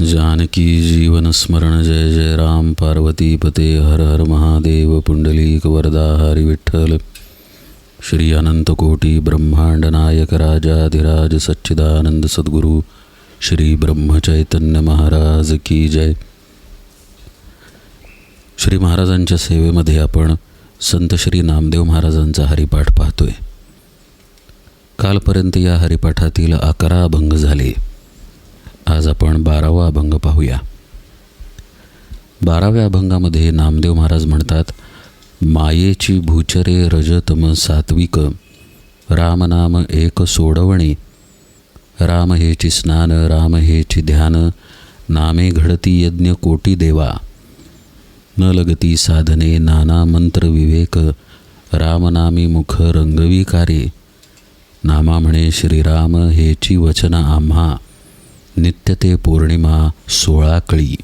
जानकी जीवन स्मरण जय जय राम। पार्वती पते हर हर महादेव। पुंडलीक वरदा हरी विठ्ठल। श्री अनंत कोटी ब्रह्मांड नायक राजाधिराज सच्चिदानंद सद्गुरू श्री ब्रह्मचैतन्य महाराज की जय। श्री महाराजांच्या सेवेमध्ये आपण संत श्री नामदेव महाराजांचा हरिपाठ पाहतोय. कालपर्यंत या हरिपाठातील अकरा अभंग झाले. आज आपण बारावा अभंग पाहूया. बाराव्या अभंगामध्ये नामदेव महाराज म्हणतात मायेची भूचरे रजतम सात्विक रामनाम एक सोडवणे. राम हेची स्नान राम हेची ध्यान नामे घडती यज्ञ कोटी देवा. न लगती साधने नाना मंत्र विवेक रामनामी मुख रंगविकारे. नामा म्हणे श्रीराम हेची वचन आम्हा. नित्य ते पौर्णिमा सोळा कळी.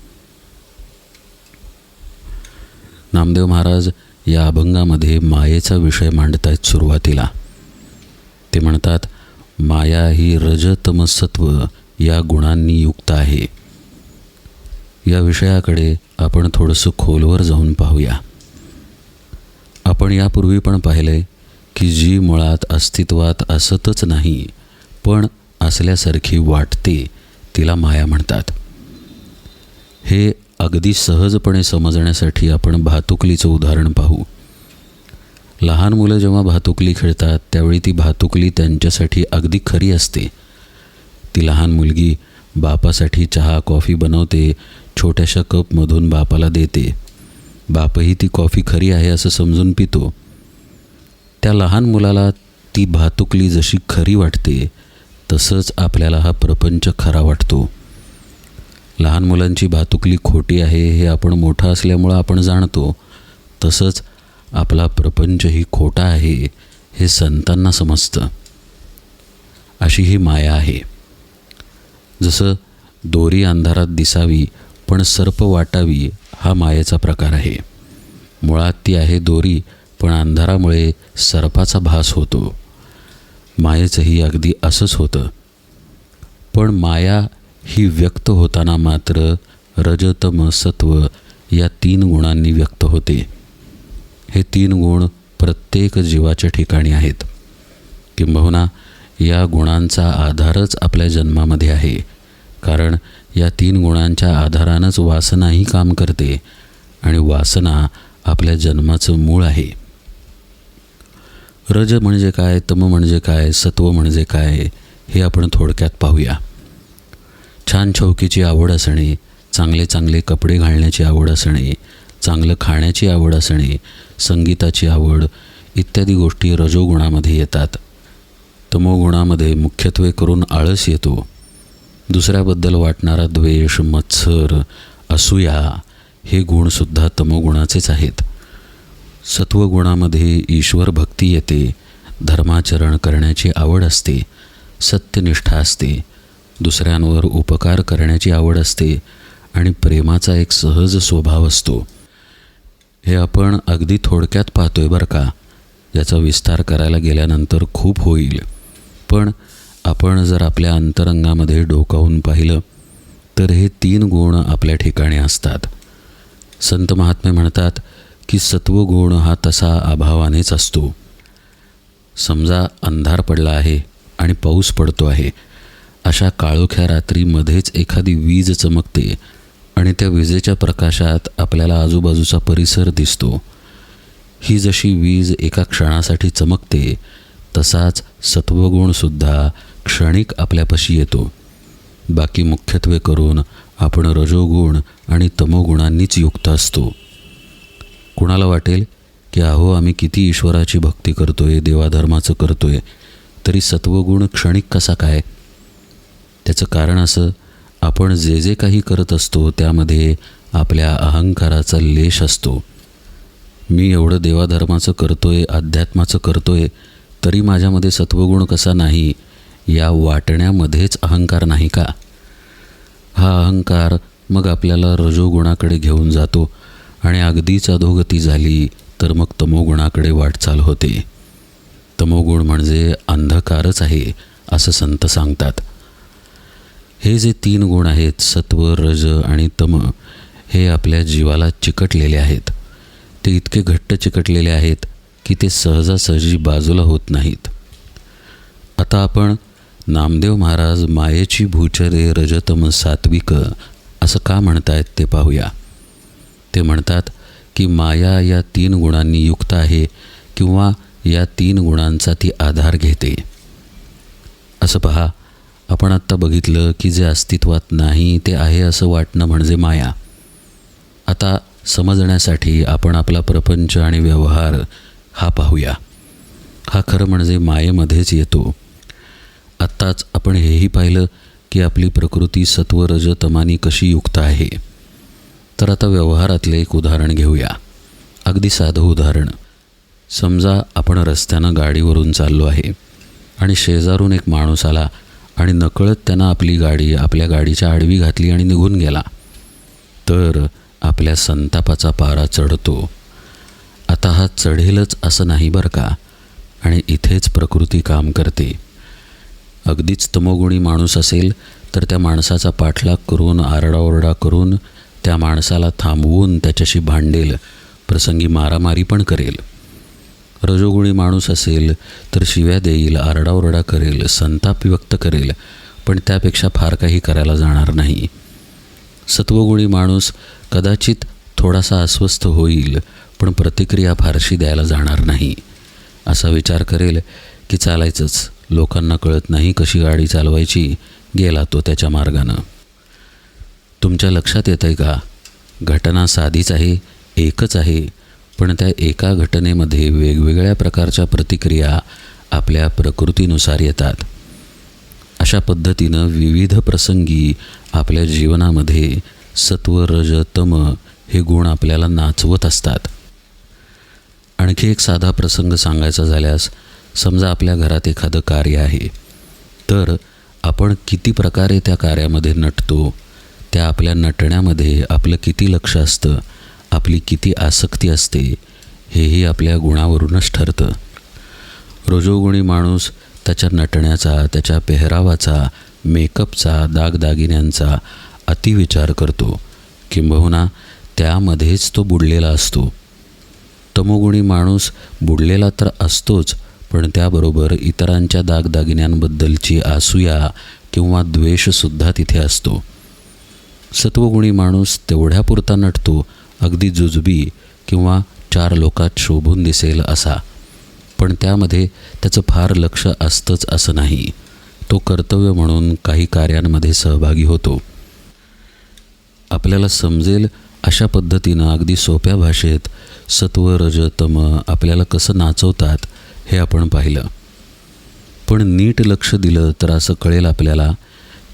नामदेव महाराज या अभंगामध्ये मायेचा विषय मांडत आहेत सुरुवातीला. ते म्हणतात माया ही रजतमसत्व या गुणांनी युक्त आहे. या विषयाकडे आपण थोडंसं खोलवर जाऊन पाहूया. आपण यापूर्वी पण पाहिले की जी मुळात अस्तित्वात असतच नाही पण असल्यासारखी वाटते तिला माया म्हणतात. हे अगदी सहजपणे समजण्यासाठी आपण भातुकलीचं उदाहरण पाहू. लहान मुलं जेव्हा भातुकली खेळतात त्यावेळी ती भातुकली त्यांच्यासाठी अगदी खरी असते. ती लहान मुलगी बापासाठी चहा कॉफी बनवते छोट्याशा कपमधून बापाला देते. बापही ती कॉफी खरी आहे असं समजून पितो. त्या लहान मुलाला ती भातुकली जशी खरी वाटते तसंच आपल्याला हा प्रपंच खरा वाटतो. लहान मुलांची भातुकली खोटी आहे हे आपण मोठं असल्यामुळं आपण जाणतो. तसंच आपला प्रपंचही खोटा आहे हे संतांना समजतं. अशी ही माया आहे. जसं दोरी अंधारात दिसावी पण सर्प वाटावी हा मायेचा प्रकार आहे. मुळात ती आहे दोरी पण अंधारामुळे सर्पाचा भास होतो. मायेचंही अगदी असंच होतं. पण माया ही व्यक्त होताना मात्र रजतम सत्व या तीन गुणांनी व्यक्त होते. हे तीन गुण प्रत्येक जीवाच्या ठिकाणी आहेत. किंबहुना या गुणांचा आधारच आपल्या जन्मामध्ये आहे. कारण या तीन गुणांच्या आधारानंच वासनाही काम करते आणि वासना आपल्या जन्माचं मूळ आहे. रज म्हणजे काय तम म्हणजे काय सत्व म्हणजे काय हे आपण थोडक्यात पाहूया. छान चौकीची आवड असणे चांगले चांगले कपडे घालण्याची आवड असणे चांगलं खाण्याची आवड असणे संगीताची आवड इत्यादी गोष्टी रजोगुणामध्ये येतात. तमोगुणामध्ये मुख्यत्वे करून आळस येतो. दुसऱ्याबद्दल वाटणारा द्वेष मत्सर असूया हे गुणसुद्धा तमोगुणाचेच आहेत. सत्वगुणामध्ये ईश्वर भक्ती येते धर्माचरण करण्याची आवड असते सत्यनिष्ठा असते दुसऱ्यांवर उपकार करण्याची आवड असते आणि प्रेमाचा एक सहज स्वभाव असतो. हे आपण अगदी थोडक्यात पाहतोय बरं का? याचा विस्तार करायला गेल्यानंतर खूप होईल. पण आपण जर आपल्या अंतरंगामध्ये डोकावून पाहिलं तर हे तीन गुण आपल्या ठिकाणी असतात. संत महात्मे म्हणतात की सत्वगुण हा तसा अभावानेच असतो. समजा अंधार पडला आहे आणि पाऊस पडतो आहे अशा काळोख्या रात्रीमध्येच एखादी वीज चमकते आणि त्या विजेच्या प्रकाशात आपल्याला आजूबाजूचा परिसर दिसतो. ही जशी वीज एका क्षणासाठी चमकते तसाच सत्वगुणसुद्धा क्षणिक आपल्यापाशी येतो. बाकी मुख्यत्वे करून आपण रजोगुण आणि तमोगुणांनीच युक्त असतो. कुणाला वाटेल की अहो आम्ही किती ईश्वराची भक्ती करतोय देवाधर्माचं करतोय तरी सत्वगुण क्षणिक कसा काय? त्याचं कारण असं आपण जे जे काही करत असतो त्यामध्ये आपल्या अहंकाराचा लेश असतो. मी एवढं देवाधर्माचं करतोय अध्यात्माचं करतोय तरी माझ्यामध्ये सत्वगुण कसा नाही या वाटण्यामध्येच अहंकार नाही का? हा अहंकार मग आपल्याला रजोगुणाकडे घेऊन जातो. आणि अगदीच अधोगती झाली तर मग तमोगुणाकडे वाटचाल होते. तमोगुण म्हणजे अंधकारच आहे असं संत सांगतात. हे जे तीन गुण आहेत सत्व रज आणि तम हे आपल्या जीवाला चिकटलेले आहेत. ते इतके घट्ट चिकटलेले आहेत की ते सहजासहजी बाजूला होत नाहीत. आता आपण नामदेव महाराज मायेची भूचरे रजतम सात्विक असं का म्हणतायत ते पाहूया. ते म्हणतात की माया या तीन गुणांनी युक्त आहे किंवा या तीन गुणांचा ती आधार घेते. असं पहा आपण आत्ता बघितलं की जे अस्तित्वात नाही ते आहे असं वाटणं म्हणजे माया. आता समजण्यासाठी आपण आपला प्रपंच आणि व्यवहार हा पाहूया. हा खरं म्हणजे मायेमध्येच येतो. आत्ताच आपण हेही पाहिलं की आपली प्रकृती सत्वरजतमानी कशी युक्त आहे. तर आता व्यवहारातले एक उदाहरण घेऊया. अगदी साधं उदाहरण. समजा आपण रस्त्यानं गाडीवरून चाललो आहे आणि शेजारून एक माणूस आला आणि नकळत त्यानं आपली गाडी आपल्या गाडीच्या आडवी घातली आणि निघून गेला. तर आपल्या संतापाचा पारा चढतो. आता हा चढेलच असं नाही बरं का? आणि इथेच प्रकृती काम करते. अगदीच तमोगुणी माणूस असेल तर त्या माणसाचा पाठलाग करून आरडाओरडा करून त्या माणसाला थांबवून त्याच्याशी भांडेल प्रसंगी मारामारी पण करेल. रजोगुणी माणूस असेल तर शिव्या देईल आरडाओरडा करेल संताप व्यक्त करेल पण त्यापेक्षा फार काही करायला जाणार नाही. सत्वगुणी माणूस कदाचित थोडासा अस्वस्थ होईल पण प्रतिक्रिया फारशी द्यायला जाणार नाही. असा विचार करेल की चालायचंच लोकांना कळत नाही कशी गाडी चालवायची गेला तो त्याच्या मार्गानं. तुमच्या लक्षात येतं आहे का? घटना साधीच आहे एकच आहे. पण त्या एका घटनेमध्ये वेगवेगळ्या प्रकारच्या प्रतिक्रिया आपल्या प्रकृतीनुसार येतात. अशा पद्धतीनं विविध प्रसंगी आपल्या जीवनामध्ये सत्व रज तम हे गुण आपल्याला नाचवत असतात. आणखी एक साधा प्रसंग सांगायचा झाल्यास समजा आपल्या घरात एखादं कार्य आहे तर आपण किती प्रकारे त्या कार्यामध्ये नटतो? त्या आपल्या नटण्यामध्ये आपलं किती लक्ष असतं आपली किती आसक्ती असते हेही आपल्या गुणावरूनच ठरतं. रोजोगुणी माणूस त्याच्या नटण्याचा त्याच्या पेहरावाचा मेकअपचा दागदागिन्यांचा अतिविचार करतो किंबहुना त्यामध्येच तो बुडलेला असतो. तमोगुणी माणूस बुडलेला तर असतोच पण त्याबरोबर इतरांच्या दागदागिन्यांबद्दलची आसूया किंवा द्वेषसुद्धा तिथे असतो. सत्वगुणी माणूस तेवढ्यापुरता नटतो अगदी जुजबी किंवा चार लोकात शोभून दिसेल असा. पण त्यामध्ये त्याचं फार लक्ष असतंच असं नाही. तो कर्तव्य म्हणून काही कार्यांमध्ये सहभागी होतो. आपल्याला समजेल अशा पद्धतीनं अगदी सोप्या भाषेत सत्व रज तम आपल्याला कसं नाचवतात हे आपण पाहिलं. पण नीट लक्ष दिलं तर असं कळेल आपल्याला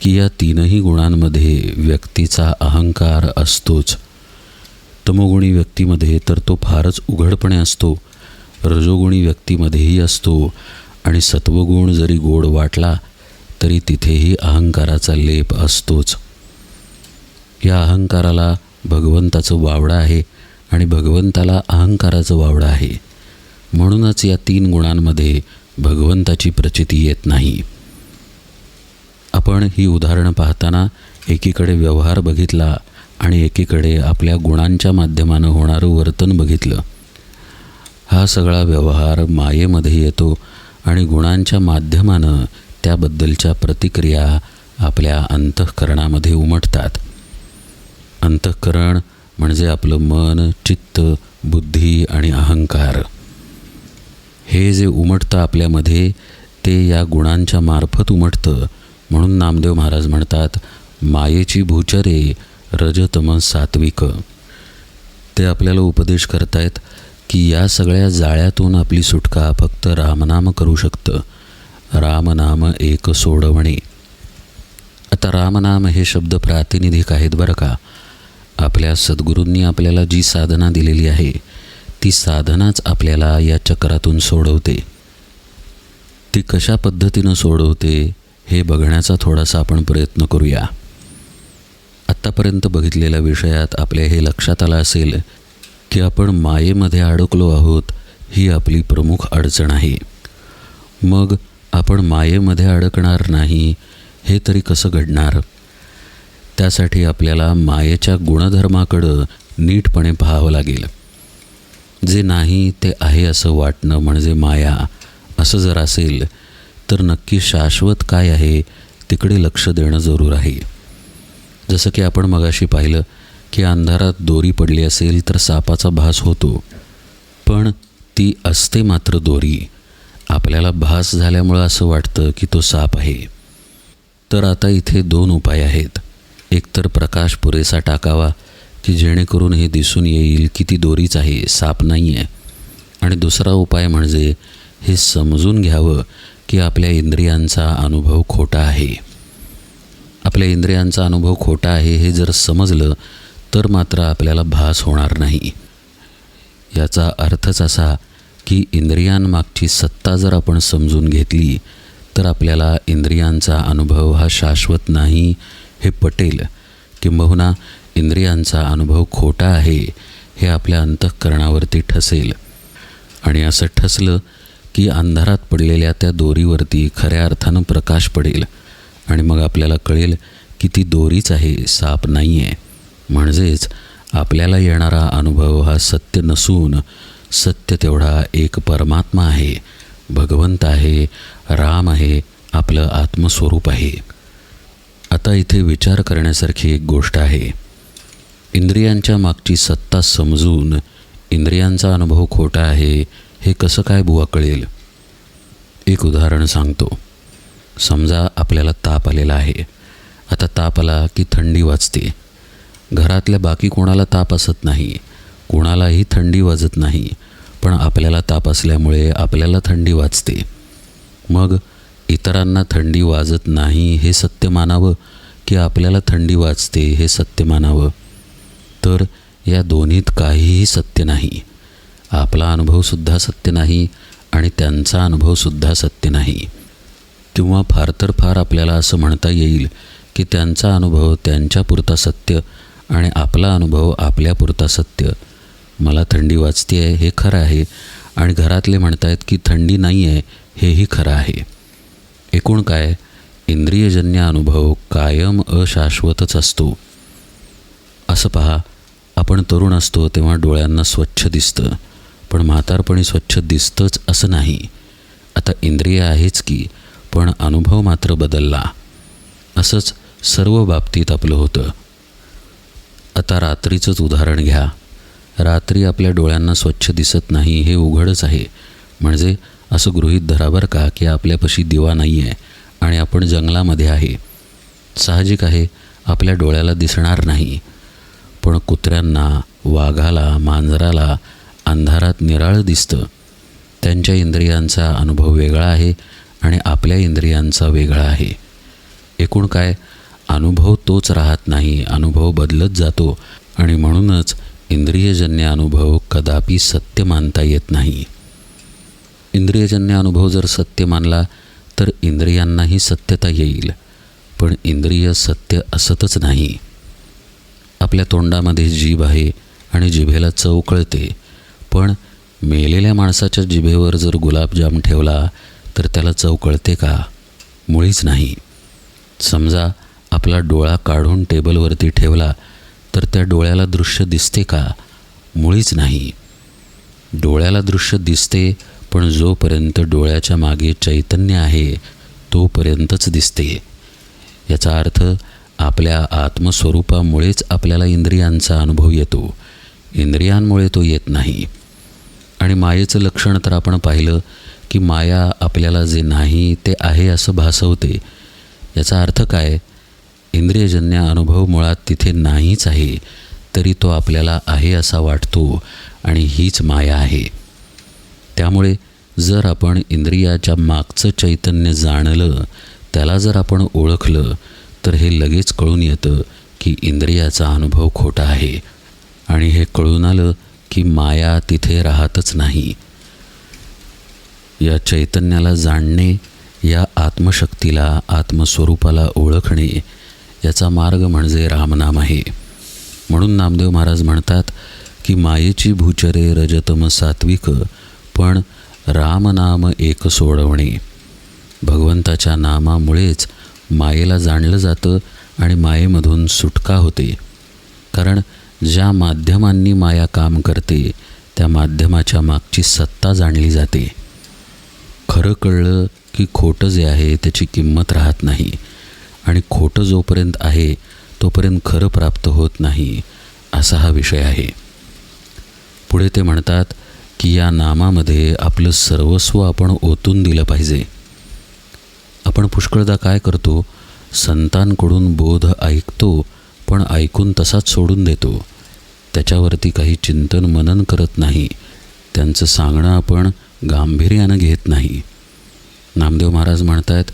की या तीनही गुणांमध्ये व्यक्तीचा अहंकार असतोच. तमोगुणी व्यक्तीमध्ये तर तो फारच उघडपणे असतो रजोगुणी व्यक्तीमध्येही असतो आणि सत्वगुण जरी गोड वाटला तरी तिथेही अहंकाराचा लेप असतोच. या अहंकाराला भगवंताचं वावडं आहे आणि भगवंताला अहंकाराचं वावडं आहे. म्हणूनच या तीन गुणांमध्ये भगवंताची प्रचिती येत नाही. आपण ही उदाहरणं पाहताना एकीकडे व्यवहार बघितला आणि एकीकडे आपल्या गुणांच्या माध्यमानं होणारं वर्तन बघितलं. हा सगळा व्यवहार मायेमध्ये येतो आणि गुणांच्या माध्यमानं त्याबद्दलच्या प्रतिक्रिया आपल्या अंतःकरणामध्ये उमटतात. अंतःकरण म्हणजे आपलं मन चित्त बुद्धी आणि अहंकार. हे जे उमटतं आपल्यामध्ये ते या गुणांच्या मार्फत उमटतं म्हणून नामदेव महाराज म्हणतात मायेची भूचरे रजतम सात्विक. ते आपल्याला उपदेश करतायत की या सगळ्या जाळ्यातून आपली सुटका फक्त रामनाम करू शकतं. रामनाम एक सोडवणे. आता रामनाम हे शब्द प्रातिनिधिक आहेत बरं का. आपल्या सद्गुरूंनी आपल्याला जी साधना दिलेली आहे ती साधनाच आपल्याला या चक्रातून सोडवते. ती कशा पद्धतीनं सोडवते? हे बघण्याचा थोडासा आपण प्रयत्न करूया. आत्तापर्यंत बघितलेल्या विषयात आपल्या हे लक्षात आलं असेल की आपण मायेमध्ये अडकलो आहोत ही आपली प्रमुख अडचण आहे. मग आपण मायेमध्ये अडकणार नाही हे तरी कसं घडणार? त्यासाठी आपल्याला मायेच्या गुणधर्माकडं नीटपणे पाहावं लागेल. जे नाही ते आहे असं वाटणं म्हणजे माया असं जर असेल तर नक्की शाश्वत काय आहे तिकडे लक्ष देणं जरूर आहे. जसं की आपण मगाशी पाहिलं की अंधारात दोरी पडली असेल तर सापाचा भास होतो. पण ती असते मात्र दोरी. आपल्याला भास झाल्यामुळं असं वाटतं की तो साप आहे. तर आता इथे दोन उपाय आहेत. एकतर प्रकाश पुरेसा टाकावा की जेणेकरून हे दिसून येईल की ती दोरीच आहे साप नाही आहे आणि दुसरा उपाय म्हणजे हे समजून घ्यावं की आपल्या इंद्रियांचा अनुभव खोटा आहे. आपल्या इंद्रियांचा अनुभव खोटा आहे हे जर समजलं तर मात्र आपल्याला भास होणार नाही. याचा अर्थच असा की इंद्रियांमागची सत्ता जर आपण समजून घेतली तर आपल्याला इंद्रियांचा अनुभव हा शाश्वत नाही हे पटेल. किंबहुना इंद्रियांचा अनुभव खोटा आहे हे आपल्या अंतःकरणावरती ठसेल. आणि असं ठसलं की अंधारात पडलेल्या त्या दोरीवरती खऱ्या अर्थानं प्रकाश पडेल. आणि मग आपल्याला कळेल की ती दोरीच आहे साप नाही आहे म्हणजेच आपल्याला येणारा अनुभव हा सत्य नसून सत्य तेवढा एक परमात्मा आहे. भगवंत आहे राम आहे आपलं आत्मस्वरूप आहे. आता इथे विचार करण्यासारखी एक गोष्ट आहे. इंद्रियांच्या मागची सत्ता समजून इंद्रियांचा अनुभव खोटा आहे हे कसं काय बुवा कळेल? एक उदाहरण सांगतो. समजा आपल्याला ताप आलेला आहे. आता ताप आला की थंडी वाजते. घरातल्या बाकी कोणाला ताप असत नाही. कोणालाही थंडी वाजत नाही. पण आपल्याला ताप असल्यामुळे आपल्याला थंडी वाजते. मग इतरांना थंडी वाजत नाही हे सत्य मानावं की आपल्याला थंडी वाजते हे सत्य मानावं? तर या दोन्हीत काहीही सत्य नाही. आपला अनुभवसुद्धा सत्य नाही आणि त्यांचा अनुभवसुद्धा सत्य नाही. किंवा फार तर फार आपल्याला असं म्हणता येईल की त्यांचा अनुभव त्यांच्यापुरता सत्य आणि आपला अनुभव आपल्यापुरता सत्य. मला थंडी वाचते आहे हे खरं आहे आणि घरातले म्हणतायत की थंडी नाही आहे हेही खरं आहे. एकूण काय? इंद्रियजन्य अनुभव कायम अशाश्वतच असतो. असं पहा आपण तरुण असतो तेव्हा डोळ्यांना स्वच्छ दिसतं. पण म्हातारपणी स्वच्छ दिसतंच असं नाही. आता इंद्रिय आहेच की पण अनुभव मात्र बदलला. असंच सर्व बाबतीत आपलं होतं. आता रात्रीचंच उदाहरण घ्या. रात्री आपल्या डोळ्यांना स्वच्छ दिसत नाही हे उघडच आहे. म्हणजे असं गृहीत धरावर का की आपल्यापाशी दिवा नाही आहे आणि आपण जंगलामध्ये आहे. साहजिक आहे आपल्या डोळ्याला दिसणार नाही. पण कुत्र्यांना वाघाला मांजराला अंधारात निराळं दिसतं. त्यांच्या इंद्रियांचा अनुभव वेगळा आहे आणि आपल्या इंद्रियांचा वेगळा आहे. एकूण काय? अनुभव तोच राहत नाही अनुभव बदलत जातो आणि म्हणूनच इंद्रियजन्य अनुभव कदापि सत्य मानता येत नाही. इंद्रियजन्य अनुभव जर सत्य मानला तर इंद्रियांनाही सत्यता येईल. पण इंद्रिय सत्य असतच नाही. आपल्या तोंडामध्ये जीभ आहे आणि जिभेला चव कळते. पण मेलेल्या माणसाच्या जिभेवर जर गुलाबजाम ठेवला तर त्याला चव कळते का? मुळीच नाही. समजा आपला डोळा काढून टेबलवरती ठेवला तर त्या डोळ्याला दृश्य दिसते का? मुळीच नाही. डोळ्याला दृश्य दिसते पण जोपर्यंत डोळ्याच्या मागे चैतन्य आहे तोपर्यंतच दिसते. याचा अर्थ आपल्या आत्मस्वरूपामुळेच आपल्याला इंद्रियांचा अनुभव येतो. इंद्रियांमुळे तो येत नाही. आणि मायेचं लक्षण तर आपण पाहिलं की माया आपल्याला जे नाही ते आहे असं भासवते. याचा अर्थ काय? इंद्रियजन्य अनुभव मुळात तिथे नाहीच आहे तरी तो आपल्याला आहे असा वाटतो आणि हीच माया आहे. त्यामुळे जर आपण इंद्रियाच्या मागचं चैतन्य जाणलं त्याला जर आपण ओळखलं तर हे लगेच कळून येतं की इंद्रियाचा अनुभव खोटा आहे. आणि हे कळून आलं की माया तिथे राहतच नाही. या चैतन्याला जाणणे या आत्मशक्तीला आत्मस्वरूपाला ओळखणे याचा मार्ग म्हणजे रामनाम आहे. म्हणून नामदेव महाराज म्हणतात की मायेची भूचरे रजतम सात्विक पण रामनाम एक सोडवणे. भगवंताच्या नामामुळेच मायेला जाणलं जातं आणि मायेमधून सुटका होते. कारण ज्या माध्यमांनी माया काम करते त्या माध्यमाच्या मागची सत्ता जाणली जाते. खरं कळलं की खोटं जे आहे त्याची किंमत राहत नाही. आणि खोटं जोपर्यंत आहे तोपर्यंत खरं प्राप्त होत नाही असा हा विषय आहे. पुढे ते म्हणतात की या नामामध्ये आपलं सर्वस्व आपण ओतून दिलं पाहिजे. आपण पुष्कळदा काय करतो? संतांकडून बोध ऐकतो पण ऐकून तसाच सोडून देतो. त्याच्यावरती काही चिंतन मनन करत नाही. त्यांचं सांगणं आपण गांभीर्यानं घेत नाही. नामदेव महाराज म्हणतात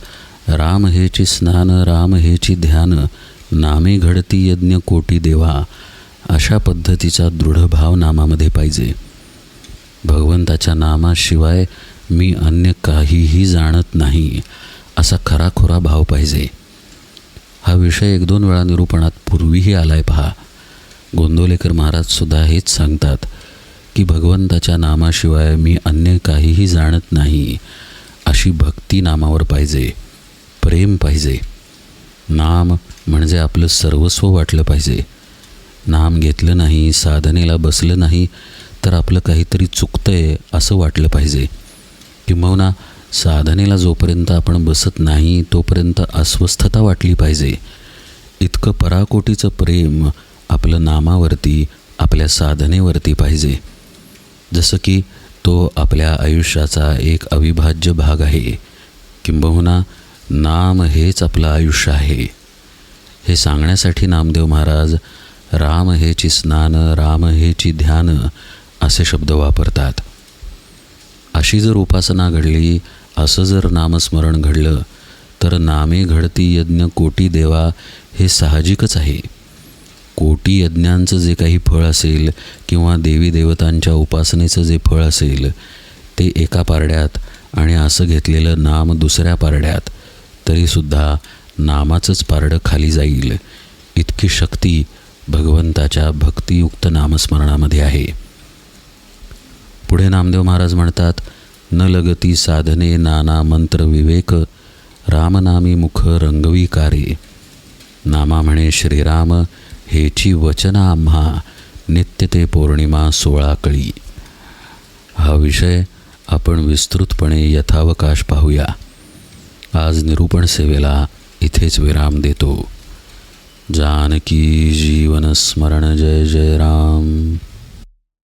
राम हेची स्नान राम हेची ध्यान नामे घडती यज्ञ कोटी देवा. अशा पद्धतीचा दृढ भाव नामामध्ये पाहिजे. भगवंताच्या नामाशिवाय मी अन्य काहीही जाणत नाही असा खराखोरा भाव पाहिजे. हा विषय एक दोन वेळा निरूपणात पूर्वीही आलाय पहा. गोंदवलेकर महाराजसुद्धा हेच सांगतात की भगवंताच्या नामाशिवाय मी अन्य काहीही जाणत नाही अशी भक्ती नामावर पाहिजे प्रेम पाहिजे. नाम म्हणजे आपलं सर्वस्व वाटलं पाहिजे. नाम घेतलं नाही साधनेला बसलं नाही तर आपलं काहीतरी चुकतंय असं वाटलं पाहिजे. किंबहुना साधनेला जोपर्यंत आपण बसत नाही तोपर्यंत अस्वस्थता वाटली पाहिजे. इतकं पराकोटीचं प्रेम आपलं नामावरती आपल्या साधनेवरती पाहिजे. जसं की तो आपल्या आयुष्याचा एक अविभाज्य भाग आहे. किंबहुना नाम हेच आपलं आयुष्य आहे. हे सांगण्यासाठी नामदेव महाराज राम हेची स्नान राम हेची ध्यान असे शब्द वापरतात. अशी जर उपासना घडली असं जर नामस्मरण घडलं तर नामे घडती यज्ञ कोटी देवा हे साहजिकच आहे. कोटी यज्ञांचं जे काही फळ असेल किंवा देवी देवतांच्या उपासनेचं जे फळ असेल ते एका पारड्यात आणि असं घेतलेलं नाम दुसऱ्या पारड्यात तरीसुद्धा नामाचंच पारडं खाली जाईल. इतकी शक्ती भगवंताच्या भक्तियुक्त नामस्मरणामध्ये आहे. पुढे नामदेव महाराज म्हणतात न लगती साधने नाना मंत्र विवेक रामनामी मुख रंगवी कारे नामा म्हणे श्रीराम हेची वचन आम्हा नित्य ते पौर्णिमा सोळा कळी। हा विषय आपण विस्तृतपणे यथावकाश पाहूया। आज निरूपण सेवेला इथेच विराम देतो। जानकी जीवन स्मरण जय जय राम।